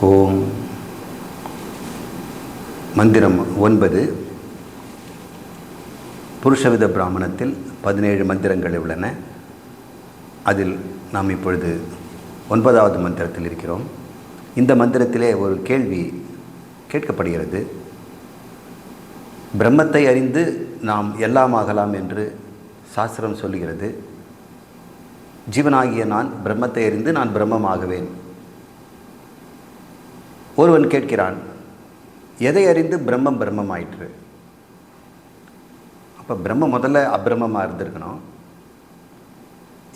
ஓம். மந்திரம் ஒன்பது. புருஷவித பிராமணத்தில் பதினேழு மந்திரங்கள் உள்ளன. அதில் நாம் இப்பொழுது ஒன்பதாவது மந்திரத்தில் இருக்கிறோம். இந்த மந்திரத்திலே ஒரு கேள்வி கேட்கப்படுகிறது. பிரம்மத்தை அறிந்து நாம் எல்லாம் ஆகலாம் என்று சாஸ்திரம் சொல்லுகிறது. ஜீவனாகிய நான் பிரம்மத்தை அறிந்து நான் பிரம்மமாகுவேன். ஒருவன் கேட்கிறான் எதை அறிந்து பிரம்மம் பிரம்மம் ஆயிற்று அப்போ பிரம்ம முதல்ல அப்பிரமமாக இருந்திருக்கணும்.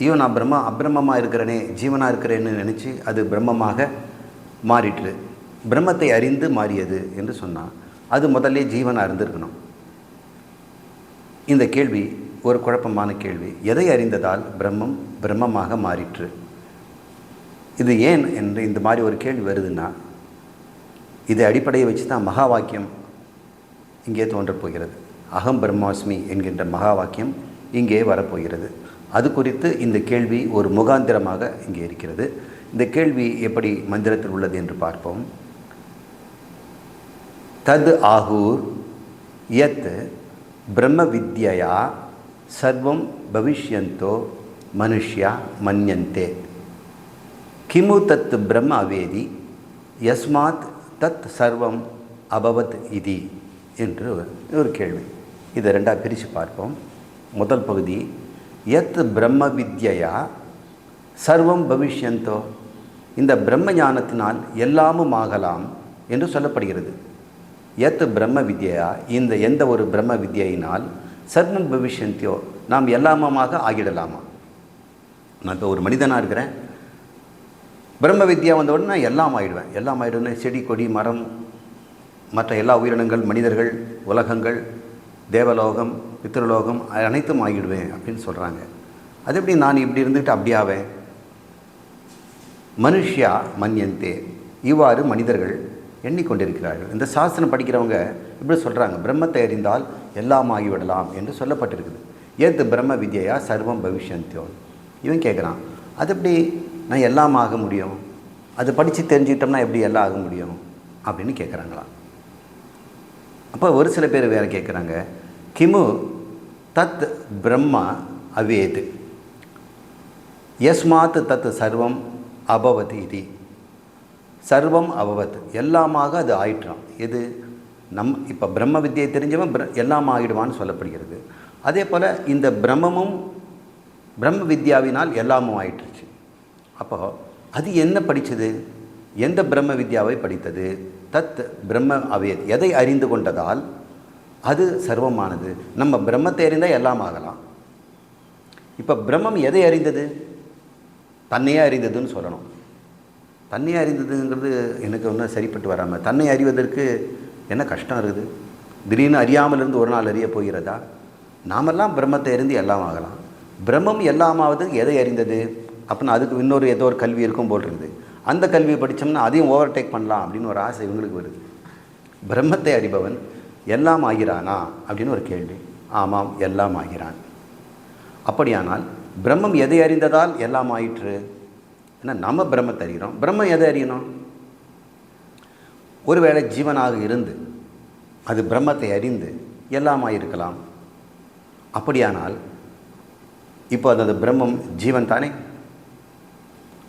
ஐயோ நான் பிரம்ம அப்பிரமமாக இருக்கிறேனே ஜீவனாக இருக்கிறேன்னு நினச்சி அது பிரம்மமாக மாறிற்று. பிரம்மத்தை அறிந்து மாறியது என்று சொன்னான். அது முதல்ல ஜீவனாக இருந்திருக்கணும். இந்த கேள்வி ஒரு குழப்பமான கேள்வி. எதை அறிந்ததால் பிரம்மம் பிரம்மமாக மாறிற்று? இது ஏன் என்று இந்த மாதிரி ஒரு கேள்வி வருதுன்னா இதை அடிப்படையை வச்சு தான் மகா வாக்கியம் இங்கே தோன்றப் போகிறது அகம் பிரம்மாஸ்மி என்கின்ற மகா வாக்கியம் இங்கே வரப்போகிறது. அது குறித்து இந்த கேள்வி ஒரு முகாந்திரமாக இங்கே இருக்கிறது. இந்த கேள்வி எப்படி மந்திரத்தில் உள்ளது என்று பார்ப்போம். தது ஆகூர் யத் பிரம்ம வித்யா சர்வம் பவிஷ்யந்தோ மனுஷ்யா மன்யந்தே. கிமு தத்து பிரம்ம அவேதி யஸ்மாத் தத் சர்வம் அபவத் இதி என்று ஒரு கேள்வி. இதை ரெண்டாக பிரித்து பார்ப்போம். முதல் பகுதி எத் பிரம்ம வித்யா சர்வம் பவிஷ்யந்தோ? இந்த பிரம்ம ஞானத்தினால் எல்லாமும் ஆகலாம் என்று சொல்லப்படுகிறது. எத் பிரம்ம வித்யா இந்த எந்த ஒரு பிரம்ம வித்யினால் சர்வம் பவிஷ்யந்தியோ நாம் எல்லாமமாக ஆகிடலாமா? நான் இப்போ ஒரு மனிதனாக இருக்கிறேன். பிரம்ம வித்யா வந்த உடனே நான் எல்லாம் ஆயிடுவேன். எல்லாம் ஆயிடுவேன் செடி கொடி மரம் மற்ற எல்லா உயிரினங்கள் மனிதர்கள் உலகங்கள் தேவலோகம் பித்திரலோகம் அனைத்தும் ஆகிடுவேன் அப்படின்னு சொல்கிறாங்க அது எப்படி நான் இப்படி இருந்துக்கிட்டு அப்படியாவேன் மனுஷ்யா மன்யந்தே. இவ்வாறு மனிதர்கள் எண்ணிக்கொண்டிருக்கிறார்கள். இந்த சாஸ்திரம் படிக்கிறவங்க இப்படி சொல்கிறாங்க பிரம்மத்தை அறிந்தால் எல்லாம் ஆகிவிடலாம் என்று சொல்லப்பட்டிருக்குது. ஏத்து பிரம்ம வித்யா சர்வம் பவிஷ்யந்தியோ இவன் கேட்குறான் அது எப்படி நான் எல்லாம் ஆக முடியும். அது படித்து தெரிஞ்சுக்கிட்டோம்னா எப்படி எல்லாம் ஆக முடியும்? அப்படின்னு கேட்குறாங்களா அப்போ ஒரு சில பேர் வேறு கேட்குறாங்க கிமு தத் பிரம்மா அவேது. யஸ்மாத் தத் சர்வம் அபவத் இது. சர்வம் அபவத். எல்லாமாக அது ஆயிற்றான் எது? நம் இப்போ பிரம்ம வித்தியை தெரிஞ்சவன் பிர எல்லாம் ஆகிடுவான்னு சொல்லப்படுகிறது. அதே போல் இந்த பிரம்மமும் பிரம்ம வித்யாவினால் எல்லாமும் ஆயிட்டுருச்சு. அப்போ அது என்ன படித்தது எந்த பிரம்ம வித்யாவை படித்தது? தத் பிரம்ம அவேத். எதை அறிந்து கொண்டதால் அது சர்வமானது. நம்ம பிரம்மத்தை அறிந்தால் எல்லாம் ஆகலாம். இப்போ பிரம்மம் எதை அறிந்தது? தன்னையே அறிந்ததுன்னு சொல்லணும். தன்னையே அறிந்ததுங்கிறது எனக்கு ஒன்றும் சரிப்பட்டு வராமல் தன்னை அறிவதற்கு என்ன கஷ்டம் இருக்குது? திடீர்னு அறியாமல் இருந்து ஒரு நாள் அறிய போகிறதா? நாமெல்லாம் பிரம்மத்தை அறிந்து எல்லாம் ஆகலாம். பிரம்மம் எல்லாமாவது எதை அறிந்தது? அப்படின்னா அதுக்கு இன்னொரு ஏதோ ஒரு கல்வி இருக்கும் போல் இருக்குது. அந்த கல்வியை படித்தோம்னா அதையும் ஓவர்டேக் பண்ணலாம் அப்படின்னு ஒரு ஆசை இவங்களுக்கு வருது. பிரம்மத்தை அறிபவன் எல்லாம் ஆகிறானா அப்படின்னு ஒரு கேள்வி. ஆமாம் எல்லாம் ஆகிறான். அப்படியானால் பிரம்மம் எதை அறிந்ததால் எல்லாம் ஆயிற்று? ஏன்னா நம்ம பிரம்மத்தை அறிகிறோம். பிரம்மம் எதை அறியணும்? ஒருவேளை ஜீவனாக இருந்து அது பிரம்மத்தை அறிந்து எல்லாம் ஆயிருக்கலாம். அப்படியானால் இப்போ அந்த பிரம்மம் ஜீவன் தானே?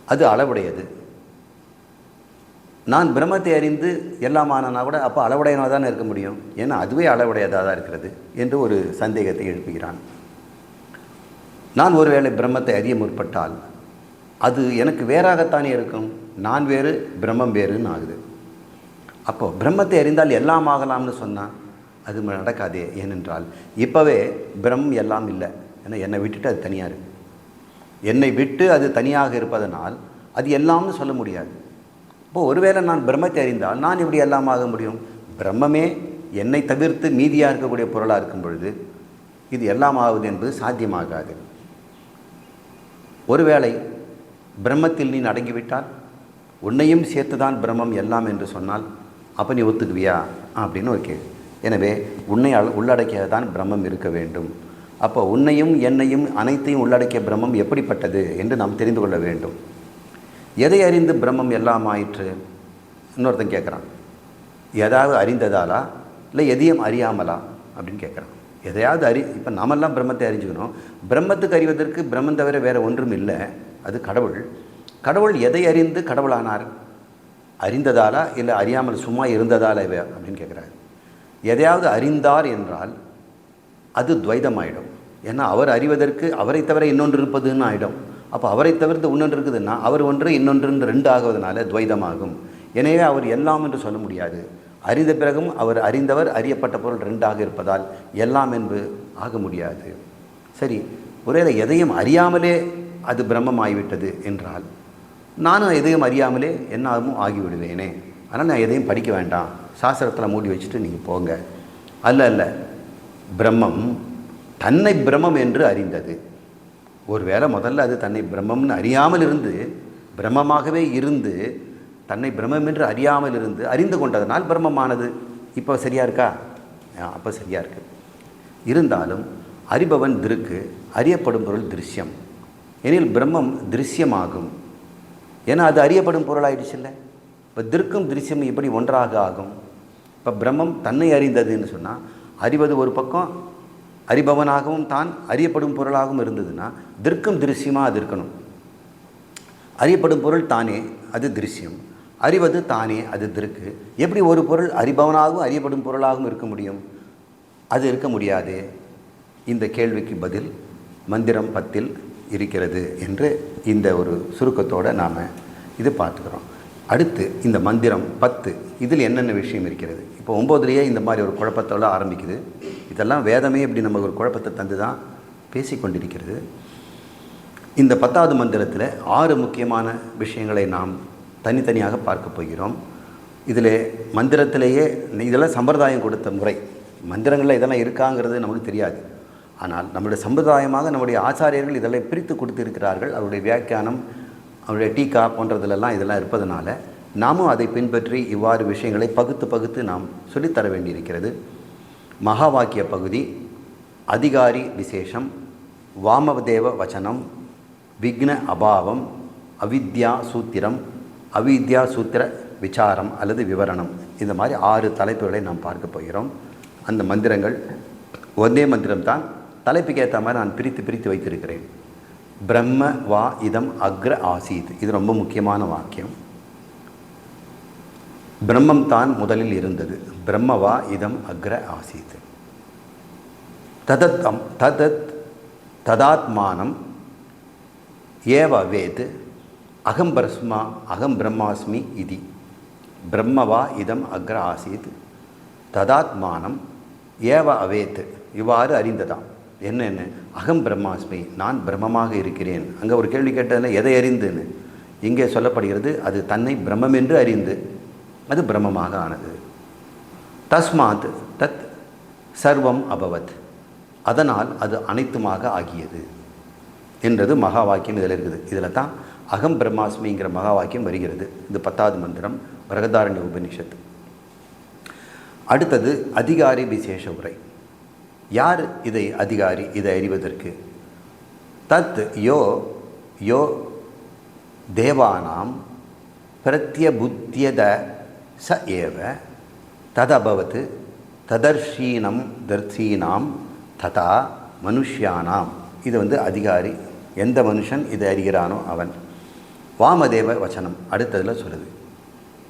அது அளவுடையது. நான் பிரம்மத்தை அறிந்து எல்லாம் எல்லாமானா கூட அப்போ அளவுடையனாக தானே இருக்க முடியும்? ஏன்னா அதுவே அளவுடையதாக தான் இருக்கிறது என்று ஒரு சந்தேகத்தை எழுப்புகிறான். நான் ஒருவேளை பிரம்மத்தை அறிய முற்பட்டால் அது எனக்கு வேறாகத்தானே இருக்கும்? நான் வேறு பிரம்மம் வேறுன்னு ஆகுது. அப்போது பிரம்மத்தை அறிந்தால் எல்லாம் ஆகலாம்னு சொன்னால் அது நடக்காதே ஏனென்றால் இப்போவே பிரம்மம் எல்லாம் இல்லை. ஏன்னா என்னை விட்டுட்டு அது தனியாக இருக்குது என்னை விட்டு அது தனியாக இருப்பதனால் அது எல்லாம்னு சொல்ல முடியாது. இப்போது ஒருவேளை நான் பிரம்மத்தை அறிந்தால் நான் இப்படி எல்லாம் ஆக முடியும்? பிரம்மமே என்னை தவிர்த்து மீதியாக இருக்கக்கூடிய பொருளாக இருக்கும் பொழுது இது எல்லாம் ஆகுது என்பது சாத்தியமாகாது. ஒருவேளை பிரம்மத்தில் நீ அடங்கிவிட்டால் உன்னையும் சேர்த்து தான் பிரம்மம் எல்லாம் என்று சொன்னால் அப்போ நீ ஒத்துக்குவியா? அப்படின்னு ஒரு கேள்வி. எனவே உன்னை உள்ளடக்கியதான் பிரம்மம் இருக்க வேண்டும். அப்போ உன்னையும் என்னையும் அனைத்தையும் உள்ளடக்கிய பிரம்மம் எப்படிப்பட்டது என்று நாம் தெரிந்து கொள்ள வேண்டும். எதை அறிந்து பிரம்மம் எல்லாம் ஆயிற்று? இன்னொருத்தன் கேட்குறான். எதாவது அறிந்ததாலா? இல்லை எதையும் அறியாமலா? அப்படின்னு கேட்குறான். எதையாவது அறி இப்போ நாமெல்லாம் பிரம்மத்தை அறிஞ்சுக்கணும். பிரம்மத்துக்கு அறிவதற்கு பிரம்மம் தவிர வேறு ஒன்றும் இல்லை. அது கடவுள். கடவுள் எதை அறிந்து கடவுளானார்? அறிந்ததாலா? இல்லை அறியாமல் சும்மா இருந்ததால அப்படின்னு கேட்குறாரு. எதையாவது அறிந்தார் என்றால் அது துவைதமாயிடும். ஏன்னா அவர் அறிவதற்கு அவரை தவிர இன்னொன்று இருப்பதுன்னு ஆகிடும் அப்போ அவரை தவிர்த்து இன்னொன்று இருக்குதுன்னா அவர் ஒன்று இன்னொன்று ரெண்டு ஆகுவதனால துவைதமாகும். எனவே அவர் எல்லாம் என்று சொல்ல முடியாது. அறிந்த பிறகும் அவர் அறிந்தவர் அறியப்பட்ட பொருள் ரெண்டாக இருப்பதால் எல்லாம் என்பது ஆக முடியாது. சரி ஒரே எதையும் அறியாமலே அது பிரம்மமாகிவிட்டது என்றால் நானும் எதையும் அறியாமலே என்னாகும் ஆகிவிடுவேனே. அதனால் நான் எதையும் படிக்க வேண்டாம். சாஸ்திரத்தில் மூடி வச்சுட்டு நீங்கள் போங்க. அல்ல அல்ல பிரம்மம் தன்னை பிரம்மம் என்று அறிந்தது. ஒருவேளை முதல்ல அது தன்னை பிரம்மம்னு அறியாமல் இருந்து பிரம்மமாகவே இருந்து தன்னை பிரம்மம் என்று அறியாமல் இருந்து அறிந்து கொண்டதனால் பிரம்மமானது இப்போ சரியாக இருக்கா? அப்போ சரியாக இருக்கு. இருந்தாலும் அறிபவன் திருக்கு அறியப்படும் பொருள் திருஷ்யம். எனில் பிரம்மம் திருஷ்யமாகும். ஏன்னா அது அறியப்படும் பொருளாயிடுச்சு இல்லை? இப்போ திருக்கும் திருஷ்யம் இப்படி ஒன்றாக ஆகும்? இப்போ பிரம்மம் தன்னை அறிந்ததுன்னு சொன்னால் அறிவது ஒரு பக்கம் அறிபவனாகவும் தான் அறியப்படும் பொருளாகவும் இருந்ததுன்னா திருக்கும் திருஷ்யமாக அது இருக்கணும். அறியப்படும் பொருள் தானே அது திருஷ்யம். அறிவது தானே அது திருக்கு. எப்படி ஒரு பொருள் அறிபவனாகவும் அறியப்படும் பொருளாகவும் இருக்க முடியும்? அது இருக்க முடியாது. இந்த கேள்விக்கு பதில் மந்திரம் பத்தில் இருக்கிறது என்று இந்த ஒரு சுருக்கத்தோடு நாம் இது பார்த்துக்கிறோம். அடுத்து இந்த மந்திரம் பத்து. இதில் என்னென்ன விஷயம் இருக்கிறது? இப்போ ஒம்போதுலேயே இந்த மாதிரி ஒரு குழப்பத்தோட ஆரம்பிக்குது. இதெல்லாம் வேதமே இப்படி நம்ம ஒரு குழப்பத்தை தந்து தான் பேசிக்கொண்டிருக்கிறது. இந்த பத்தாவது மந்திரத்தில் ஆறு முக்கியமான விஷயங்களை நாம் தனித்தனியாக பார்க்க போகிறோம். இதில் மந்திரத்திலேயே இதெல்லாம் சம்பிரதாயம் கொடுத்த முறை. மந்திரங்களில் இதெல்லாம் இருக்காங்கிறது நமக்கு தெரியாது. ஆனால் நம்முடைய சம்பிரதாயமாக நம்முடைய ஆச்சாரியர்கள் இதெல்லாம் பிரித்து கொடுத்திருக்கிறார்கள். அவருடைய வியாக்கியானம் அவருடைய டீக்கா போன்றதிலெல்லாம் இதெல்லாம் இருப்பதனால நாமும் அதை பின்பற்றி இவ்வாறு விஷயங்களை பகுத்து பகுத்து நாம் சொல்லித்தர வேண்டியிருக்கிறது. மகா வாக்கிய பகுதி அதிகாரி விசேஷம் வாமதேவ வச்சனம் விக்ன அபாவம் அவித்யா சூத்திரம் அவித்யா சூத்திர விசாரம் அல்லது விவரணம். இந்த மாதிரி ஆறு தலைப்புகளை நாம் பார்க்க போகிறோம். அந்த மந்திரங்கள் ஒரே மந்திரம்தான். தலைப்புக்கு ஏற்ற மாதிரி நான் பிரித்து பிரித்து வைத்திருக்கிறேன். பிரம்ம வா இதம் அக்ர ஆசீத். இது ரொம்ப முக்கியமான வாக்கியம். பிரம்மம் தான் முதலில் இருந்தது. பிரம்மவா இதம் அக்ர ஆசீத். ததத் ததத் ததாத்மானம் ஏவ வேத் அகம் பிரஸ்மா அகம் பிரம்மாஸ்மி இதி. பிரம்மவா இதம் அக்ர ஆசீத் ததாத்மானம் ஏவ அவேத். இவ்வாறு அறிந்ததாம். என்னென்னு அகம் பிரம்மாஸ்மி நான் பிரம்மமாக இருக்கிறேன். அங்கே ஒரு கேள்வி கேட்டதில் எதை அறிந்துன்னு? இங்கே சொல்லப்படுகிறது அது தன்னை பிரம்மம் என்று அறிந்து. அது பிரம்மமாக ஆனது. தஸ்மாத் தத் சர்வம் அபவத். அதனால் அது அனைத்துமாக ஆகியது என்றது மகா வாக்கியம் இதில் இருக்குது. இதில் தான் அகம் பிரம்மாஸ்மிங்கிற மகா வாக்கியம் வருகிறது. இது பத்தாவது மந்திரம் பிரகதாரண்ய உபனிஷத்து அடுத்தது அதிகாரி விசேஷ உரை. யார் இதை அதிகாரி இதை அறிவதற்கு? தத் யோ யோ தேவானாம் பிரத்யபுத்தியத ச ஏவ ததபவத் ததர்ஷீனம் தர்சீனாம் ததா மனுஷியானாம். இது வந்து அதிகாரி எந்த மனுஷன் இதை அறிகிறானோ அவன். வாமதேவ வச்சனம் அடுத்ததில் சொல்லுது.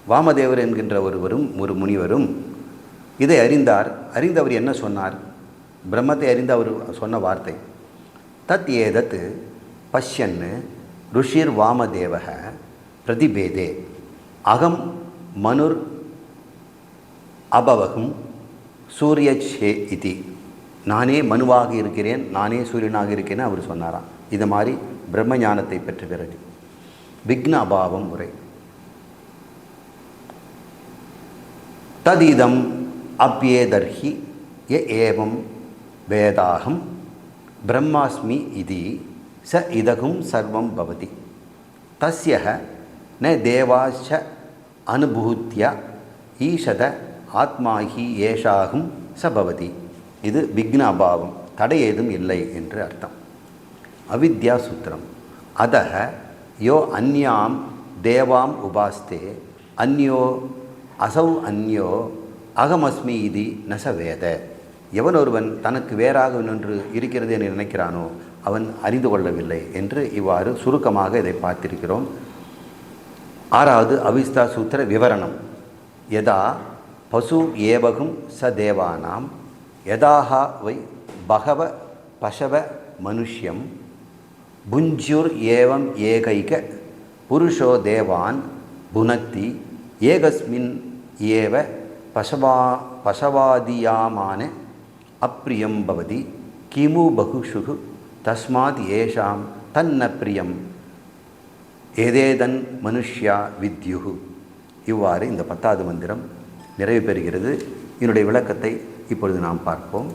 வாமதேவர் என்கின்ற ஒருவரும் ஒரு முனிவரும் இதை அறிந்தார். அறிந்தவர் என்ன சொன்னார்? பிரம்மத்தை அறிந்த அவர் சொன்ன வார்த்தை. தத் ஏதத் பஷ்யன்னு ருஷிர் வாமதேவக பிரதிபேதே. அகம் மனுர் அபவகும் சூரியச்சே இதி. நானே மனுவாக இருக்கிறேன் நானே சூரியனாக இருக்கிறேன் அவர் சொன்னாராம். இது மாதிரி பிரம்ம ஞானத்தை பெற்ற பிறகு. விக்ன அபாவம் முறை ததீதம் அப்யேதர்ஹி ய ஏவம் வேதாகம் பிரம்மாஸ்மி இது ச இதகும் சர்வம் பவதி. தஸ்யக ந தேவாச்ச அனுபூத்திய ஈஷத ஆத்மாகி ஏஷாகும் ச பவதி இது விக்ன அபாவம் தடை ஏதும் இல்லை என்று அர்த்தம். அவித்யா சூத்திரம். அத யோ அந்யாம் தேவாம் உபாஸ்தே அந்யோ அசௌ அந்யோ அகமஸ்மி இது நசவேத எவன் ஒருவன் தனக்கு வேறாக இன்னொன்று இருக்கிறது என்று நினைக்கிறானோ அவன் அறிந்து கொள்ளவில்லை என்று இவ்வாறு சுருக்கமாக இதை பார்த்திருக்கிறோம். ஆறாவது அவிஸ்தா சூத்திர விவரணம். யதா பசு ஏவகும் ச தேவானாம். யதாஹா வை பகவ பசவ மனுஷ்யம். புஞ்சுர் ஏவம் ஏகைக புருஷோ தேவான். புனக்தி ஏகஸ்மின் ஏவ பசவா பசவாதியாமான அப்பிரியம் பவதி கிமு பகுஷு தஸ்மாத் ஏஷாம் தன்ன பிரியம். ஏதேதன் மனுஷ்யா வித்யுகு இவ்வாறு இந்த பத்தாவது மந்திரம் நிறைவு பெறுகிறது. இதனுடைய விளக்கத்தை இப்பொழுது நாம் பார்ப்போம்.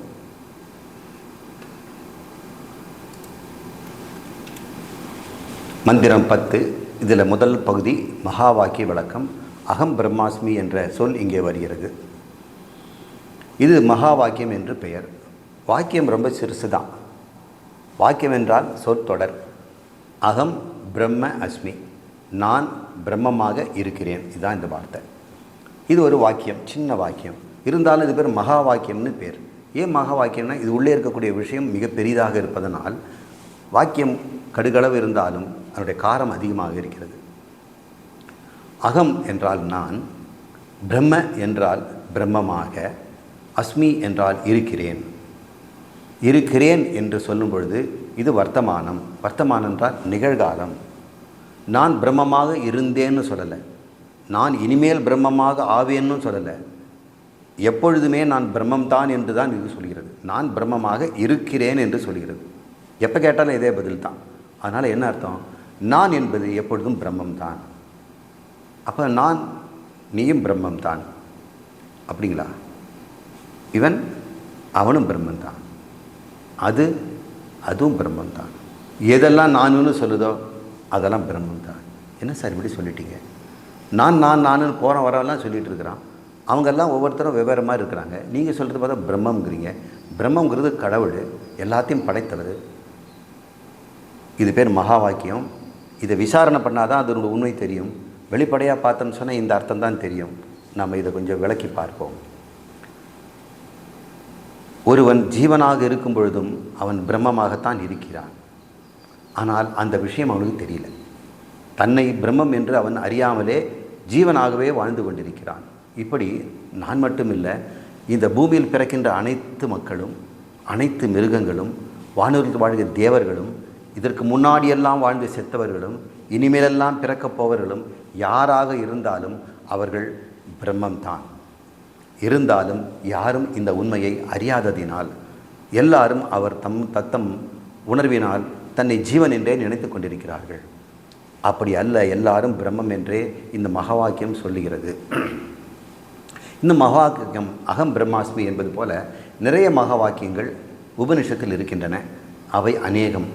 மந்திரம் பத்து. இதில் முதல் பகுதி மகா வாக்கிய விளக்கம். அகம் பிரம்மாஸ்மி என்ற சொல் இங்கே வருகிறது. இது மகா வாக்கியம் என்று பெயர். வாக்கியம் ரொம்ப சிறுசு தான் வாக்கியம் என்றால் சொற்தொடர் அகம் பிரம்ம அஸ்மி. நான் பிரம்மமாக இருக்கிறேன். இதுதான் இந்த வார்த்தை. இது ஒரு வாக்கியம் சின்ன வாக்கியம். இருந்தாலும் இது பேர் மகா வாக்கியம்னு பேர். ஏன் மகா வாக்கியம்னா இது உள்ளே இருக்கக்கூடிய விஷயம் மிக பெரிதாக இருப்பதனால் வாக்கியம் கடுகளவு இருந்தாலும் அதனுடைய காரம் அதிகமாக இருக்கிறது. அகம் என்றால் நான் பிரம்ம என்றால் பிரம்மமாக அஸ்மி என்றால் இருக்கிறேன். இருக்கிறேன் என்று சொல்லும் பொழுது இது வர்த்தமானம். வர்த்தமானம் என்றால் நிகழ்காலம். நான் பிரம்மமாக இருந்தேன்னு சொல்லலை. நான் இனிமேல் பிரம்மமாக ஆவேன்னு சொல்லலை. எப்பொழுதுமே நான் பிரம்மம் தான் என்று தான் இது சொல்கிறது. நான் பிரம்மமாக இருக்கிறேன் என்று சொல்கிறது. எப்போ கேட்டாலும் இதே பதில் தான் அதனால் என்ன அர்த்தம்? நான் என்பது எப்பொழுதும் பிரம்மம் தான் அப்போ நான் நீயும் பிரம்மம் தான் அப்படிங்களா? இவன் அவனும் பிரம்மன் தான் அது அதுவும் பிரம்மம் தான் எதெல்லாம் நானுன்னு சொல்லுதோ அதெல்லாம் பிரம்மம் தான். என்ன சார் இப்படி சொல்லிட்டீங்க? நான் நான் நானுன்னு போகிற வரவெல்லாம் சொல்லிகிட்டு இருக்கிறான். அவங்கெல்லாம் ஒவ்வொருத்தரும் வெவ்வேறமாக இருக்கிறாங்க. நீங்கள் சொல்கிறது பார்த்தா பிரம்மங்கிறீங்க பிரம்மங்கிறது கடவுள் எல்லாத்தையும் படைத்தவர். இது பேர் மகா வாக்கியம். இதை விசாரணை பண்ணால் தான் அதனோட உண்மை தெரியும். வெளிப்படையாக பார்த்தோன்னு சொன்னால் இந்த அர்த்தம் தான் தெரியும். நம்ம இதை கொஞ்சம் விளக்கி பார்ப்போம். ஒருவன் ஜீவனாக இருக்கும் பொழுதும் அவன் பிரம்மமாகத்தான் இருக்கிறான். ஆனால் அந்த விஷயம் அவனுக்கு தெரியல. தன்னை பிரம்மம் என்று அவன் அறியாமலே ஜீவனாகவே வாழ்ந்து கொண்டிருக்கிறான். இப்படி நான் மட்டுமில்லை இந்த பூமியில் பிறக்கின்ற அனைத்து மக்களும் அனைத்து மிருகங்களும் வானூரில் வாழ்கிற தேவர்களும் இதற்கு முன்னாடியெல்லாம் வாழ்ந்து செத்தவர்களும் இனிமேலெல்லாம் பிறக்கப் போவர்களும் யாராக இருந்தாலும் அவர்கள் பிரம்மம்தான். இருந்தாலும் யாரும் இந்த உண்மையை அறியாததினால் எல்லாரும் அவர் தம் தத்தம் உணர்வினால் தன்னை ஜீவன் என்றே நினைத்து கொண்டிருக்கிறார்கள். அப்படி அல்ல எல்லாரும் பிரம்மம் என்றே இந்த மகாவாக்கியம் சொல்லுகிறது. இந்த மகாவாக்கியம் அகம் பிரம்மாஸ்மி என்பது போல நிறைய மகாவாக்கியங்கள் உபனிஷத்தில் இருக்கின்றன. அவை அநேகம்.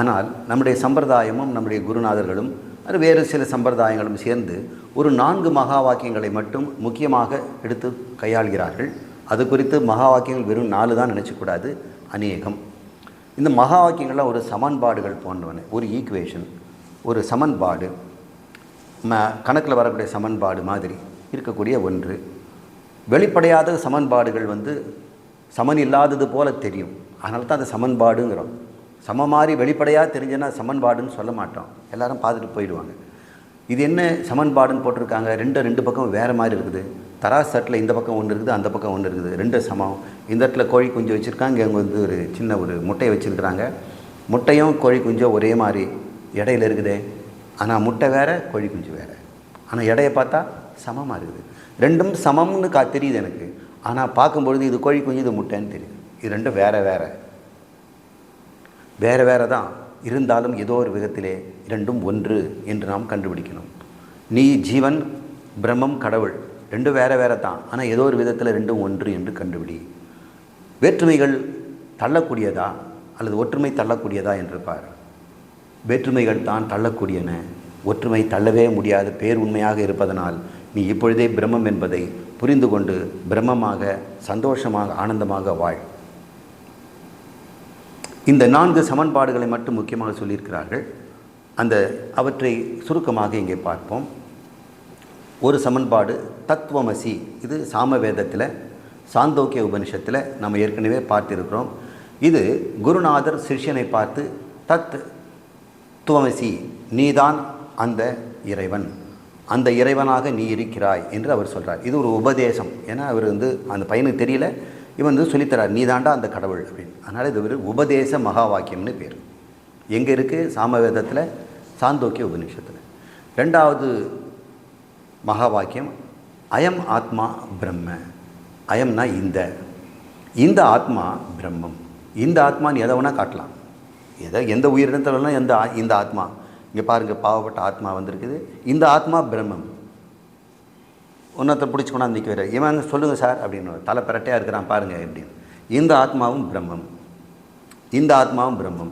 ஆனால் நம்முடைய சம்பிரதாயமும் நம்முடைய குருநாதர்களும் அது வேறு சில சம்பிரதாயங்களும் சேர்ந்து ஒரு நான்கு மகா வாக்கியங்களை மட்டும் முக்கியமாக எடுத்து கையாள்கிறார்கள். அது குறித்து மகா வாக்கியங்கள் வெறும் நாலு தான் நினச்சக்கூடாது. அநேகம். இந்த மகா வாக்கியங்கள்லாம் ஒரு சமன்பாடுகள் போன்றவன ஒரு ஈக்குவேஷன் ஒரு சமன்பாடு ம கணக்கில் வரக்கூடிய சமன்பாடு மாதிரி இருக்கக்கூடிய ஒன்று. வெளிப்படையாத சமன்பாடுகள் வந்து சமன் இல்லாதது போல தெரியும். அதனால தான் அது சமன்பாடுங்கிறோம். சம மாதிரி வெளிப்படையாக தெரிஞ்சுன்னா சமன்பாடுன்னு சொல்ல மாட்டோம். எல்லாரும் பார்த்துட்டு போயிடுவாங்க. இது என்ன சமன்பாடுன்னு போட்டிருக்காங்க. ரெண்டு ரெண்டு பக்கம் வேறு மாதிரி இருக்குது. தராசு தட்டில் இந்த பக்கம் ஒன்று இருக்குது அந்த பக்கம் ஒன்று இருக்குது. ரெண்டு சமம். இந்த இடத்துல கோழி குஞ்சு வச்சுருக்காங்க. இங்கே வந்து ஒரு சின்ன ஒரு முட்டையை வச்சுருக்குறாங்க. முட்டையும் கோழி குஞ்சும் ஒரே மாதிரி இடையில இருக்குதே. ஆனால் முட்டை வேறு கோழி குஞ்சு வேறு. ஆனால் இடையை பார்த்தா சமமாக இருக்குது. ரெண்டும் சமம்னு கா தெரியுது எனக்கு. ஆனால் பார்க்கும்பொழுது இது கோழி குஞ்சு இது முட்டைன்னு தெரியுது. இது ரெண்டும் வேறு வேறு. வேறு வேறு தான் இருந்தாலும் ஏதோ ஒரு விதத்திலே இரண்டும் ஒன்று என்று நாம் கண்டுபிடிக்கணும். நீ ஜீவன் பிரம்மம் கடவுள் ரெண்டும் வேறு வேறு தான் ஆனால் ஏதோ ஒரு விதத்தில் ரெண்டும் ஒன்று என்று கண்டுபிடி. வேற்றுமைகள் தள்ளக்கூடியதா அல்லது ஒற்றுமை தள்ளக்கூடியதா என்று பார். வேற்றுமைகள் தான் தள்ளக்கூடியன. ஒற்றுமை தள்ளவே முடியாத. பேர் உண்மையாக இருப்பதனால் நீ இப்பொழுதே பிரம்மம் என்பதை புரிந்து கொண்டு பிரம்மமாக சந்தோஷமாக ஆனந்தமாக வாழ். இந்த நான்கு சமன்பாடுகளை மட்டும் முக்கியமாக சொல்லியிருக்கிறார்கள். அந்த அவற்றை சுருக்கமாக இங்கே பார்ப்போம். ஒரு சமன்பாடு தத்துவமசி. இது சாமவேதத்தில் சாந்தோக்கிய உபனிஷத்தில் நம்ம ஏற்கனவே பார்த்திருக்கிறோம். இது குருநாதர் சிஷ்யனை பார்த்து தத் துவமசி நீதான் அந்த இறைவன். அந்த இறைவனாக நீ இருக்கிறாய் என்று அவர் சொல்கிறார் இது ஒரு உபதேசம். ஏன்னா அவர் வந்து அந்த பையனுக்கு தெரியல. இவன் வந்து சொல்லித்தரார் நீதாண்டா அந்த கடவுள் அப்படின்னு. அதனால் இது ஒரு உபதேச மகா வாக்கியம்னு பேர். எங்கே இருக்குது சாமவேதத்தில் சாந்தோக்கிய உபநிஷத்தில். ரெண்டாவது மகா வாக்கியம் அயம் ஆத்மா பிரம்ம அயம்னா இந்த. இந்த ஆத்மா பிரம்மம். இந்த ஆத்மான்னு எதை வேணால் காட்டலாம். எதை எந்த உயிரினத்திலலாம் எந்த ஆ- இந்த ஆத்மா. இங்கே பாருங்கள் பாவப்பட்ட ஆத்மா வந்திருக்குது. இந்த ஆத்மா பிரம்மம். ஒன்றத்தை பிடிச்சி கொண்டாந்து நிற்க வர இவன் சொல்லுங்கள் சார் அப்படின்னு தலை பிரட்டையாக இருக்கிறான் பாருங்கள் அப்படின்னு இந்த ஆத்மாவும் பிரம்மம். இந்த ஆத்மாவும் பிரம்மம்.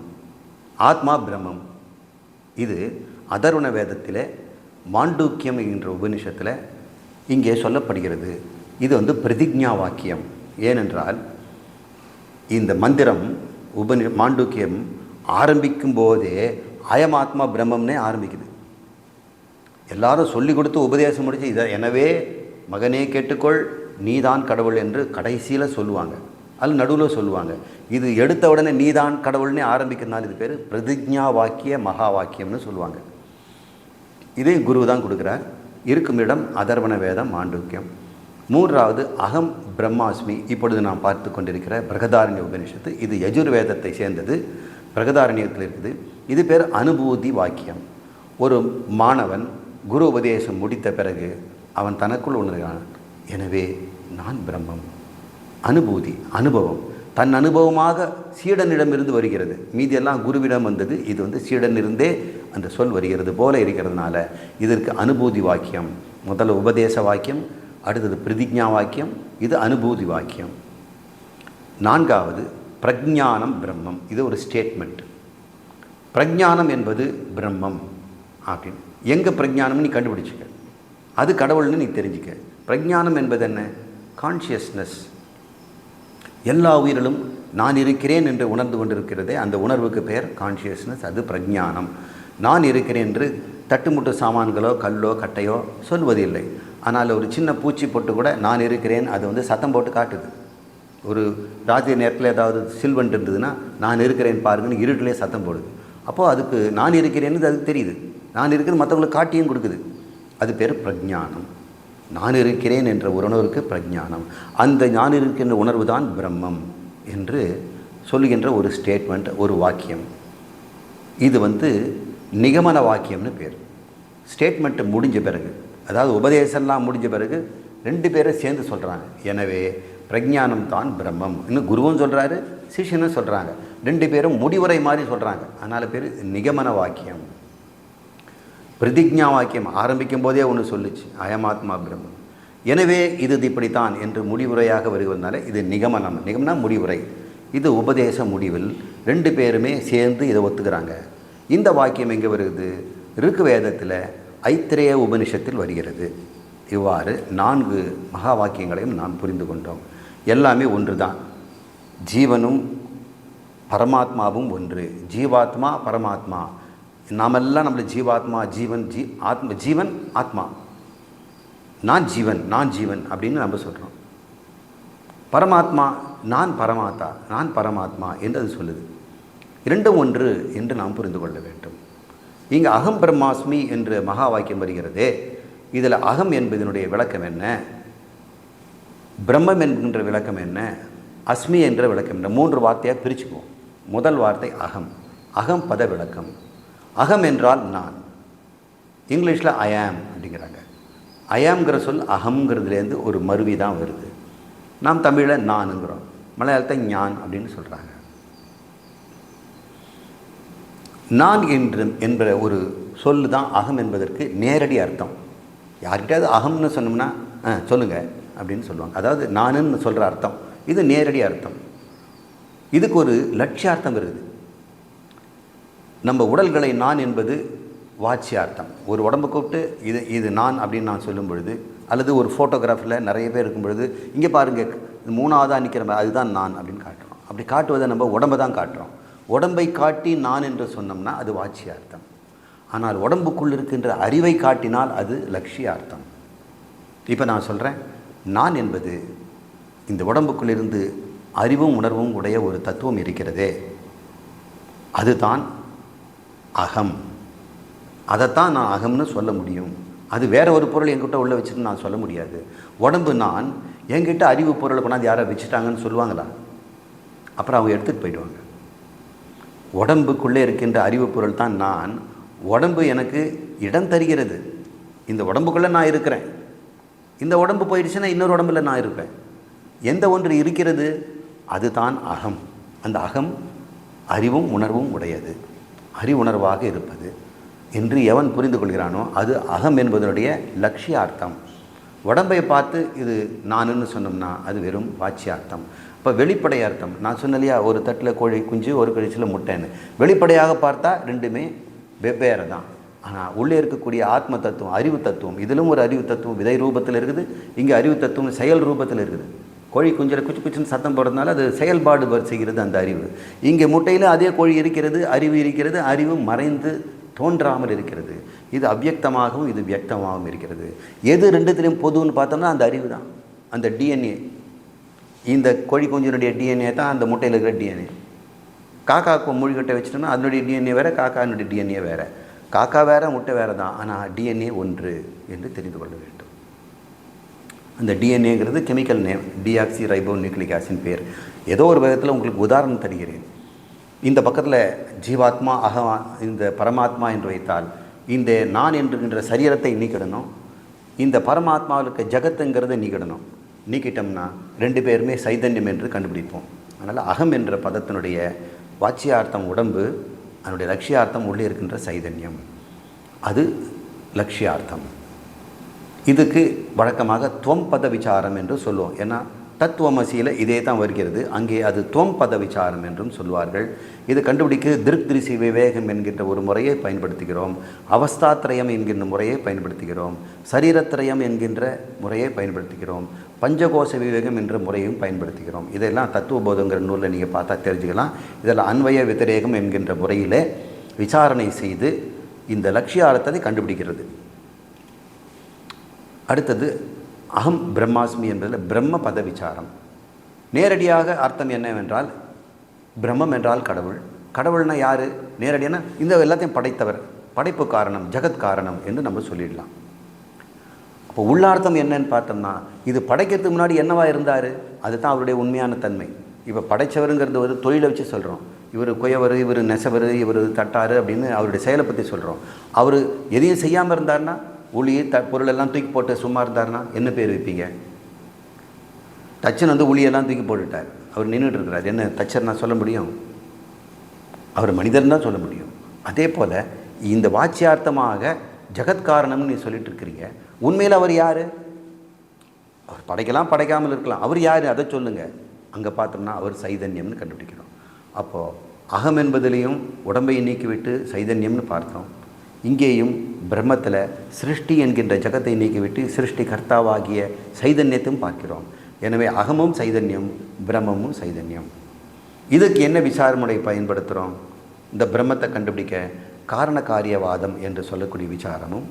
ஆத்மா பிரம்மம். இது அதர்வண வேதத்தில் மாண்டூக்கியம் என்கின்ற உபநிஷத்தில் இங்கே சொல்லப்படுகிறது. இது வந்து பிரதிஜா வாக்கியம். ஏனென்றால் இந்த மந்திரம் உபனி மாண்டூக்கியம் ஆரம்பிக்கும் போதே அயமாத்மா பிரம்மம்னே ஆரம்பிக்குது. எல்லாரும் சொல்லி கொடுத்து உபதேசம் முடிச்சு இதை எனவே மகனே கேட்டுக்கொள் நீதான் கடவுள் என்று கடைசியில் சொல்லுவாங்க. அது நடுவில் சொல்லுவாங்க. இது எடுத்த உடனே நீதான் கடவுள்னே ஆரம்பிக்கிறதுனால இது பேர் பிரதிஜா வாக்கிய மகா வாக்கியம்னு சொல்லுவாங்க. இதே குரு தான் கொடுக்குறார். இருக்கும் இடம் அதர்வண வேதம் மாண்டூக்கியம். மூன்றாவது அகம் பிரம்மாஸ்மி. இப்பொழுது நாம் பார்த்து கொண்டிருக்கிற பிரகதாரண்ய உபனிஷத்து இது யஜுர்வேதத்தை சேர்ந்தது. பிரகதாரண்யத்தில் இருக்குது. இது பேர் அனுபூதி வாக்கியம். ஒரு மாணவன் குரு உபதேசம் முடித்த பிறகு அவன் தனக்குள் உணர்கிறான் எனவே நான் பிரம்மம். அனுபூதி அனுபவம். தன் அனுபவமாக சீடனிடமிருந்து வருகிறது. மீதியெல்லாம் குருவிடம் வந்தது. இது வந்து சீடனிருந்தே அந்த சொல் வருகிறது போல இருக்கிறதுனால இதற்கு அனுபூதி வாக்கியம். முதல்ல உபதேச வாக்கியம் அடுத்தது பிரதிஜா வாக்கியம் இது அனுபூதி வாக்கியம். நான்காவது பிரஜானம் பிரம்மம். இது ஒரு ஸ்டேட்மெண்ட் பிரஜானம் என்பது பிரம்மம். அப்படின்னு. எங்கே பிரஜானம்னு நீ கண்டுபிடிச்சிக்க. அது கடவுள்னு நீ தெரிஞ்சுக்க. பிரஜானம் என்பது என்ன? கான்ஷியஸ்னஸ் எல்லா உயிரிலும் நான் இருக்கிறேன் என்று உணர்ந்து கொண்டிருக்கிறதே அந்த உணர்வுக்கு பெயர் கான்ஷியஸ்னஸ் அது பிரஜானம். நான் இருக்கிறேன் என்று தட்டுமுட்டு சாமான்களோ கல்லோ கட்டையோ சொல்வதில்லை. ஆனால் ஒரு சின்ன பூச்சி போட்டு கூட நான் இருக்கிறேன் அது வந்து சத்தம் போட்டு காட்டுது. ஒரு ராத்திரி நேரத்தில் ஏதாவது சில்வன்ட் இருந்ததுன்னா நான் இருக்கிறேன் பாருங்கன்னு இருட்டிலே சத்தம் போடுது. அப்போது அதுக்கு நான் இருக்கிறேன்னு அதுக்கு தெரியுது. நான் இருக்கிறது மற்றவங்களுக்கு காட்டியும் கொடுக்குது. அது பேர் பிரஜானம். நான் இருக்கிறேன் என்ற உணர்வுக்கு பிரஜானம். அந்த நான் இருக்கின்ற உணர்வு தான் பிரம்மம் என்று சொல்லுகின்ற ஒரு ஸ்டேட்மெண்ட் ஒரு வாக்கியம். இது வந்து நிகமன வாக்கியம்னு பேர். ஸ்டேட்மெண்ட்டு முடிஞ்ச பிறகு அதாவது உபதேசம்லாம் முடிஞ்ச பிறகு ரெண்டு பேரும் சேர்ந்து சொல்கிறாங்க எனவே பிரஜானம் தான் பிரம்மம். இன்னும் குருவும் சொல்கிறாரு சிஷ்யனும் சொல்கிறாங்க ரெண்டு பேரும் முடிவுரை மாதிரி சொல்கிறாங்க அதனால் பேர் நிகமன வாக்கியம். பிரதிஜா வாக்கியம் ஆரம்பிக்கும் போதே ஒன்று சொல்லுச்சு அயமாத்மா பிரம்மம் எனவே இது இப்படித்தான் என்று முடிவுரையாக வருவதனால இது நிகமனம். நிகமனா முடிவுரை. இது உபதேச முடிவில் ரெண்டு பேருமே சேர்ந்து இதை ஒத்துக்கிறாங்க. இந்த வாக்கியம் எங்கே வருகிறது ருக்கு வேதத்தில் ஐத்திரேய உபனிஷத்தில் வருகிறது. இவ்வாறு நான்கு மகா வாக்கியங்களையும் நாம் புரிந்து கொண்டோம். எல்லாமே ஒன்று தான் ஜீவனும் பரமாத்மாவும் ஒன்று. ஜீவாத்மா பரமாத்மா. நாமெல்லாம் நம்மள ஜீவாத்மா ஜீவன் ஜீ ஆத்ம ஜீவன் ஆத்மா. நான் ஜீவன் நான் ஜீவன் அப்படின்னு நம்ம சொல்கிறோம் பரமாத்மா நான் பரமாத்தா நான் பரமாத்மா என்று அது சொல்லுது. இரண்டும் ஒன்று என்று நாம் புரிந்து கொள்ள வேண்டும். இங்கே அகம் பிரம்மாஸ்மி என்று மகா வாக்கியம் வருகிறதே இதில் அகம் என்பதனுடைய விளக்கம் என்ன? பிரம்மம் என்கின்ற விளக்கம் என்ன? அஸ்மி என்ற விளக்கம் என்ன? மூன்று வார்த்தையாக பிரிச்சுக்குவோம். முதல் வார்த்தை அகம். அகம் பத விளக்கம் அகம் என்றால் நான். இங்கிலீஷில் ஐ ஆம் அப்படிங்கிறாங்க. ஐயாம்ங்கிற சொல் அகம்ங்கிறதுலேருந்து ஒரு மருவி தான் வருது. நாம் தமிழில் நானுங்கிறோம். மலையாளத்தை ஞான் அப்படின்னு சொல்கிறாங்க நான் என்று என்ற ஒரு சொல்லு தான் அகம் என்பதற்கு நேரடி அர்த்தம். யார்கிட்டயாவது அகம்னு சொன்னோம்னா ஆ சொல்லுங்கள் அப்படின்னு சொல்லுவாங்க. அதாவது நானுன்னு சொல்கிற அர்த்தம். இது நேரடி அர்த்தம். இதுக்கு ஒரு லட்சியார்த்தம் இருக்குது நம்ம உடல்களை நான் என்பது வாட்சியார்த்தம். ஒரு உடம்பு கூப்பிட்டு இது இது நான் அப்படின்னு நான் சொல்லும் பொழுது அல்லது ஒரு ஃபோட்டோகிராஃபில் நிறைய பேர் இருக்கும் பொழுது இங்கே பாருங்கள் மூணாவதாக நிற்கிற மாதிரி அதுதான் நான் அப்படின்னு காட்டுறோம். அப்படி காட்டுவதை நம்ம உடம்பை தான் காட்டுறோம். உடம்பை காட்டி நான் என்று சொன்னோம்னா அது வாட்சியார்த்தம். ஆனால் உடம்புக்குள் இருக்கின்ற அறிவை காட்டினால் அது லட்சியார்த்தம். இப்போ நான் சொல்கிறேன் நான் என்பது இந்த உடம்புக்குள்ளிருந்து அறிவும் உணர்வும் உடைய ஒரு தத்துவம் இருக்கிறதே. அதுதான் அகம். அதைத்தான் நான் அகம்னு சொல்ல முடியும். அது வேற ஒரு பொருள் என்கிட்ட உள்ள வச்சுட்டு நான் சொல்ல முடியாது. உடம்பு நான் என்கிட்ட அறிவு பொருளை கொண்டாந்து யாரை வச்சுட்டாங்கன்னு சொல்லுவாங்களா? அப்புறம் அவங்க எடுத்துகிட்டு போயிடுவாங்க. உடம்புக்குள்ளே இருக்கின்ற அறிவு பொருள் தான் நான். உடம்பு எனக்கு இடம் தருகிறது. இந்த உடம்புக்குள்ளே நான் இருக்கிறேன். இந்த உடம்பு போயிடுச்சுன்னா இன்னொரு உடம்புல நான் இருப்பேன். எந்த ஒன்று இருக்கிறது அதுதான் அகம். அந்த அகம் அறிவும் உணர்வும் உடையது. அறிவுணர்வாக இருப்பது. என்று எவன் புரிந்து கொள்கிறானோ அது அகம் என்பதனுடைய லட்சியார்த்தம். உடம்பை பார்த்து இது நானுன்னு சொன்னோம்னா அது வெறும் வாட்சியார்த்தம் இப்போ வெளிப்படை அர்த்தம். நான் சொன்ன இல்லையா ஒரு தட்டில் கோழி குஞ்சு ஒரு கழிச்சில் முட்டைன்னு. வெளிப்படையாக பார்த்தா ரெண்டுமே வெவ்வேறு தான். ஆனால் உள்ளே இருக்கக்கூடிய ஆத்ம தத்துவம் அறிவு தத்துவம் இதிலும் ஒரு அறிவு தத்துவம் விதை ரூபத்தில் இருக்குது இங்கே அறிவு தத்துவம் செயல் ரூபத்தில் இருக்குது. கோழி குஞ்சில் குச்சி குச்சின்னு சத்தம் போடுறதுனால அது செயல்பாடு வர செய்கிறது அந்த அறிவு. இங்கே முட்டையில் அதே கோழி இருக்கிறது அறிவு இருக்கிறது அறிவு மறைந்து தோன்றாமல் இருக்கிறது. இது அவ்வியக்தமாகவும் இது வியக்தமாகவும் இருக்கிறது. எது ரெண்டுத்திலையும் பொதுன்னு பார்த்தோம்னா அந்த அறிவு தான். அந்த டிஎன்ஏ இந்த கோழி குஞ்சினுடைய டிஎன்ஏ தான் அந்த முட்டையில் இருக்கிற டிஎன்ஏ காக்கா மொழிகட்டை வச்சுட்டோம்னா அதனுடைய டிஎன்ஏ வேறு காக்கானுடைய டிஎன்ஏ வேறு. காக்கா வேறு முட்டை வேறு தான். ஆனால் டிஎன்ஏ ஒன்று என்று தெரிந்து கொள்ள வேண்டும். அந்த டிஎன்ஏங்கிறது chemical name deoxyribonucleic acid பேர். ஏதோ ஒரு விதத்தில் உங்களுக்கு உதாரணம் தருகிறேன். இந்த பக்கத்தில் ஜீவாத்மா அகமா இந்த பரமாத்மா என்று வைத்தால் இந்த நான் என்கின்ற சரீரத்தை நீக்கிடணும். இந்த பரமாத்மாவில் இருக்க ஜகத்துங்கிறத நீக்கிடணும். நீக்கிட்டோம்னா ரெண்டு பேருமே சைதன்யம் என்று கண்டுபிடிப்போம். அதனால் அகம் என்ற பதத்தினுடைய வாட்சியார்த்தம் உடம்பு அதனுடைய லட்சியார்த்தம் உள்ளே இருக்கின்ற சைதன்யம். அது லட்சியார்த்தம். இதுக்கு வழக்கமாக துவம் பத விசாரம் என்று சொல்லுவோம். ஏன்னா தத்துவமசியில் இதே தான் வருகிறது. அங்கே அது துவம் பத விசாரம் என்றும் சொல்வார்கள். இது கண்டுபிடிக்க திருப்திரிசி விவேகம் என்கின்ற ஒரு முறையை பயன்படுத்துகிறோம். அவஸ்தாத்திரயம் என்கின்ற முறையை பயன்படுத்துகிறோம். சரீரத்திரயம் என்கின்ற முறையை பயன்படுத்துகிறோம். பஞ்சகோச விவேகம் என்ற முறையும் பயன்படுத்துகிறோம். இதெல்லாம் தத்துவபோதங்கிற நூலில் நீங்கள் பார்த்தா தெரிஞ்சுக்கலாம். இதில் அன்வய விதிரேகம் என்கின்ற முறையில் விசாரணை செய்து இந்த லட்சியார்த்தத்தை கண்டுபிடிக்கிறது. அடுத்தது அகம் பிரம்மாஸ்மி என்பதில் பிரம்ம பத விசாரம் நேரடியாக அர்த்தம் என்னவென்றால் பிரம்மம் என்றால் கடவுள். கடவுள்னா யார்? நேரடியான இந்த எல்லாத்தையும் படைத்தவர். படைப்பு காரணம் ஜெகத் காரணம் என்று நம்ம சொல்லிடலாம். அப்போ உள்ளார்த்தம் என்னன்னு பார்த்தோம்னா இது படைக்கிறதுக்கு முன்னாடி என்னவா இருந்தார்? அதுதான் அவருடைய உண்மையான தன்மை. இப்போ படைச்சவருங்கிறது ஒரு தொழிலை வச்சு சொல்கிறோம் இவர் குயவர் இவர் நெசவர் இவர் தட்டார் அப்படின்னு அவருடைய செயலை பற்றி சொல்கிறோம் அவர் எதையும் செய்யாமல் இருந்தார்னா உளி த பொருளெல்லாம் தூக்கி போட்டு சும்மா இருந்தார்னா என்ன பேர் வைப்பீங்க? தச்சன் வந்து உளியெல்லாம் தூக்கி போட்டுட்டார். அவர் நின்றுட்டு இருக்கிறார். என்ன தச்சர்னா சொல்ல முடியும்? அவர் மனிதன் தான் சொல்ல முடியும். அதே போல் இந்த வாட்சியார்த்தமாக ஜெகத்காரணம்னு நீ சொல்லிட்டு இருக்கிறீங்க. உண்மையில் அவர் யார்? அவர் படைக்கலாம் படைக்காமல் இருக்கலாம். அவர் யார்? அதை சொல்லுங்கள் அங்கே பார்த்தோம்னா அவர் சைதன்யம்னு கண்டுபிடிக்கிறோம். அப்போது அகம் என்பதிலையும் உடம்பை நீக்கிவிட்டு சைதன்யம்னு பார்த்தோம். இங்கேயும் பிரம்மத்தில் சிருஷ்டி என்கின்ற ஜகத்தை நீக்கிவிட்டு சிருஷ்டி கர்த்தாவாகிய சைதன்யத்தையும் பார்க்கிறோம். எனவே அகமும் சைதன்யம் பிரம்மமும் சைதன்யம். இதுக்கு என்ன விசாரமுறை பயன்படுத்துகிறோம் இந்த பிரம்மத்தை கண்டுபிடிக்க காரண காரியவாதம் என்று சொல்லக்கூடிய விசாரமும்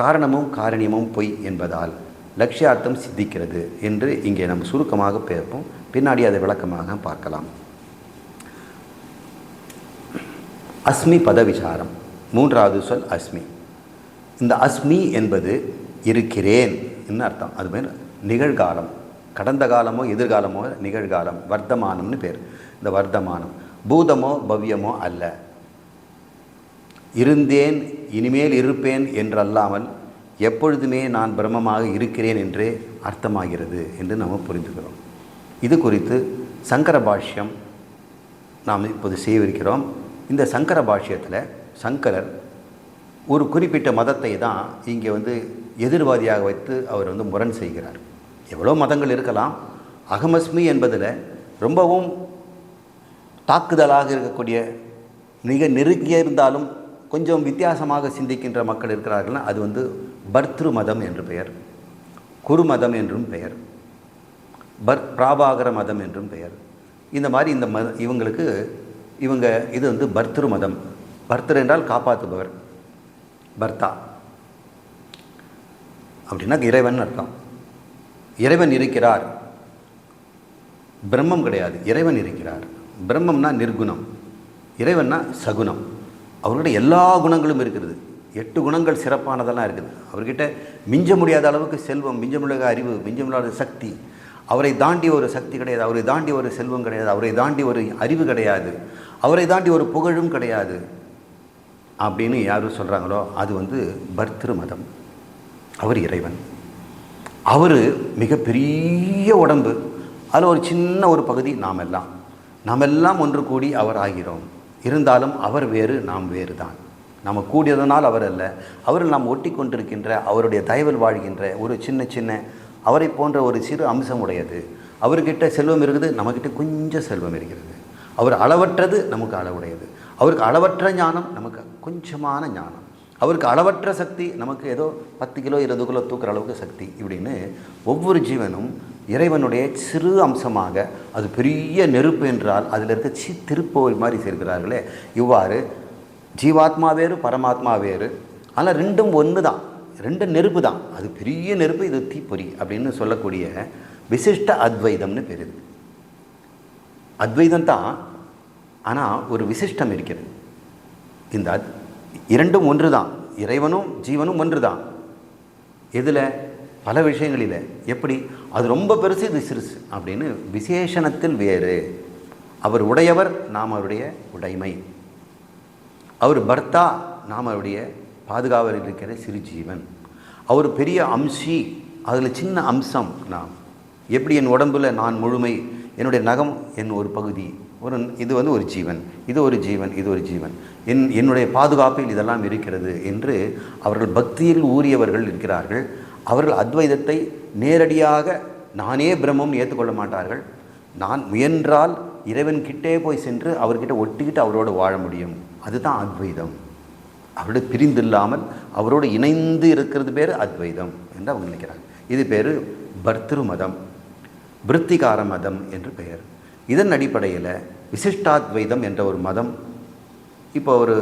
காரணமும் காரணியமும் பொய் என்பதால் லட்சியார்த்தம் சித்திக்கிறது என்று இங்கே நம்ம சுருக்கமாக பேர்ப்போம். பின்னாடி அதை விளக்கமாக பார்க்கலாம். அஸ்மி பத விசாரம் மூன்றாவது சொல் அஸ்மி. இந்த அஸ்மி என்பது இருக்கிறேன் என்ன அர்த்தம். அது மாதிரி நிகழ்காலம். கடந்த காலமோ எதிர்காலமோ நிகழ்காலம் வர்த்தமானம்னு பேர். இந்த வர்த்தமானம் பூதமோ பவ்யமோ அல்ல. இருந்தேன் இனிமேல் இருப்பேன் என்றல்லாமல் எப்பொழுதுமே நான் பிரம்மமாக இருக்கிறேன் என்றே அர்த்தமாகிறது என்று நாம் புரிந்துக்கிறோம். இது குறித்து சங்கர பாஷ்யம் நாம் இப்போது செய்யவிருக்கிறோம் இந்த சங்கர பாஷ்யத்தில் சங்கரர் ஒரு குறிப்பிட்ட மதத்தை தான் இங்கே வந்து எதிர்வாதியாக வைத்து அவர் வந்து முரண் செய்கிறார். எவ்வளோ மதங்கள் இருக்கலாம். அகமஸ்மி என்பதில் ரொம்பவும் தாக்குதலாக இருக்கக்கூடிய மிக நெருங்கிய இருந்தாலும் கொஞ்சம் வித்தியாசமாக சிந்திக்கின்ற மக்கள் இருக்கிறார்கள்னா அது வந்து பர்த்ரு மதம் என்று பெயர் குரு மதம் என்றும் பெயர் பர் பிராபாகர மதம் என்றும் பெயர். இந்த மாதிரி இந்த மத இவங்களுக்கு இவங்க இது வந்து பர்த்ரு மதம். பர்த்தர் என்றால் காப்பாற்றுபவர். பர்த்தா. அப்படின்னா இறைவன் அர்த்தம். இறைவன் இருக்கிறார். பிரம்மம் கிடையாது. இறைவன் இருக்கிறார். பிரம்மம்னா நிர்குணம். இறைவன்னா சகுணம். அவர்கிட்ட எல்லா குணங்களும் இருக்கிறது எட்டு குணங்கள் சிறப்பானதெல்லாம் இருக்குது. அவர்கிட்ட மிஞ்ச முடியாத அளவுக்கு செல்வம் மிஞ்ச முடியாத அறிவு மிஞ்ச முடியாத சக்தி. அவரை தாண்டி ஒரு சக்தி கிடையாது. அவரை தாண்டி ஒரு செல்வம் கிடையாது. அவரை தாண்டி ஒரு அறிவு கிடையாது. அவரை தாண்டி ஒரு புகழும் கிடையாது. அப்படின்னு யாரும் சொல்கிறாங்களோ அது வந்து பர்திரு மதம். அவர் இறைவன். அவர் மிகப்பெரிய உடம்பு. அதில் ஒரு சின்ன ஒரு பகுதி நாம் எல்லாம் நாம் எல்லாம் ஒன்று கூடி அவர் ஆகிறோம். இருந்தாலும் அவர் வேறு நாம் வேறு தான். நம்ம கூடியதனால் அவர் அல்ல. அவரில் நாம் ஒட்டி கொண்டிருக்கின்ற அவருடைய தயவில் வாழ்கின்ற ஒரு சின்ன சின்ன அவரை போன்ற ஒரு சிறு அம்சம் உடையது அவர்கிட்ட செல்வம் இருக்குது நம்மக்கிட்ட கொஞ்சம் செல்வம் இருக்கிறது. அவர் அளவற்றது நமக்கு அளவுடையது. அவருக்கு அளவற்ற ஞானம் நமக்கு கொஞ்சமான ஞானம். அவருக்கு அளவற்ற சக்தி நமக்கு ஏதோ பத்து கிலோ இருபது கிலோ தூக்குற அளவுக்கு சக்தி இப்படின்னு ஒவ்வொரு ஜீவனும் இறைவனுடைய சிறு அம்சமாக அது பெரிய நெருப்பு என்றால் அதில் இருக்க சி திருப்போல் மாதிரி சேர்க்கிறார்களே. இவ்வாறு ஜீவாத்மா வேறு பரமாத்மா வேறு. ஆனால் ரெண்டும் ஒன்று தான் ரெண்டு நெருப்பு தான் அது பெரிய நெருப்பு இது தீப்பொறி அப்படின்னு சொல்லக்கூடிய விசிஷ்ட அத்வைதம்னு பேர் இது. அத்வைதம் தான் ஆனால் ஒரு விசிஷ்டம் இருக்கிறது. இந்த இரண்டும் ஒன்று தான் இறைவனும் ஜீவனும் ஒன்று தான் எதில்? பல விஷயங்களில். எப்படி? அது ரொம்ப பெருசு இது சிறுசு. அப்படின்னு விசேஷணத்தில் வேறு. அவர் உடையவர் நாம் அவருடைய உடைமை. அவர் பர்த்தா நாம் அவருடைய பாதுகாவலில் இருக்கிற சிறு ஜீவன் அவர் பெரிய அம்சி அதில் சின்ன அம்சம் நாம். எப்படி என் உடம்பில் நான் முழுமை என்னுடைய நகம் என் ஒரு பகுதி. ஒரு இது வந்து ஒரு ஜீவன் இது ஒரு ஜீவன் இது ஒரு ஜீவன். என் என்னுடைய பாதுகாப்பில் இதெல்லாம் இருக்கிறது என்று அவர்கள் பக்தியில் ஊறியவர்கள் இருக்கிறார்கள். அவர்கள் அத்வைதத்தை நேரடியாக நானே பிரம்மம் ஏற்றுக்கொள்ள மாட்டார்கள். நான் முயன்றால் இறைவன் கிட்டே போய் சென்று அவர்கிட்ட ஒட்டிக்கிட்டு அவரோடு வாழ முடியும். அதுதான் அத்வைதம். அவரோடு பிரிந்தில்லாமல் அவரோடு இணைந்து இருக்கிறது பேர் அத்வைதம் என்று அவங்க நினைக்கிறாங்க. இது பேர் பர்திரு மதம் பிருத்திகார மதம் என்று பெயர். இதன் அடிப்படையில் விசிஷ்டாத்வைதம் என்ற ஒரு மதம் இப்போ ஒரு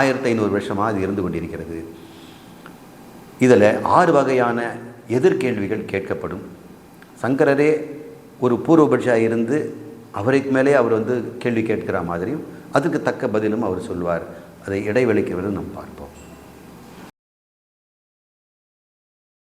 ஆயிரத்தி ஐநூறு வருஷமாக அது இருந்து கொண்டிருக்கிறது. இதில் ஆறு வகையான எதிர்கேள்விகள் கேட்கப்படும். சங்கரரே ஒரு பூர்வபட்சியாக இருந்து அவருக்கு மேலே அவர் வந்து கேள்வி கேட்கிற மாதிரியும் அதுக்கு தக்க பதிலும் அவர் சொல்வார். அதை இடைவெளிக்கு நாம் பார்ப்போம்.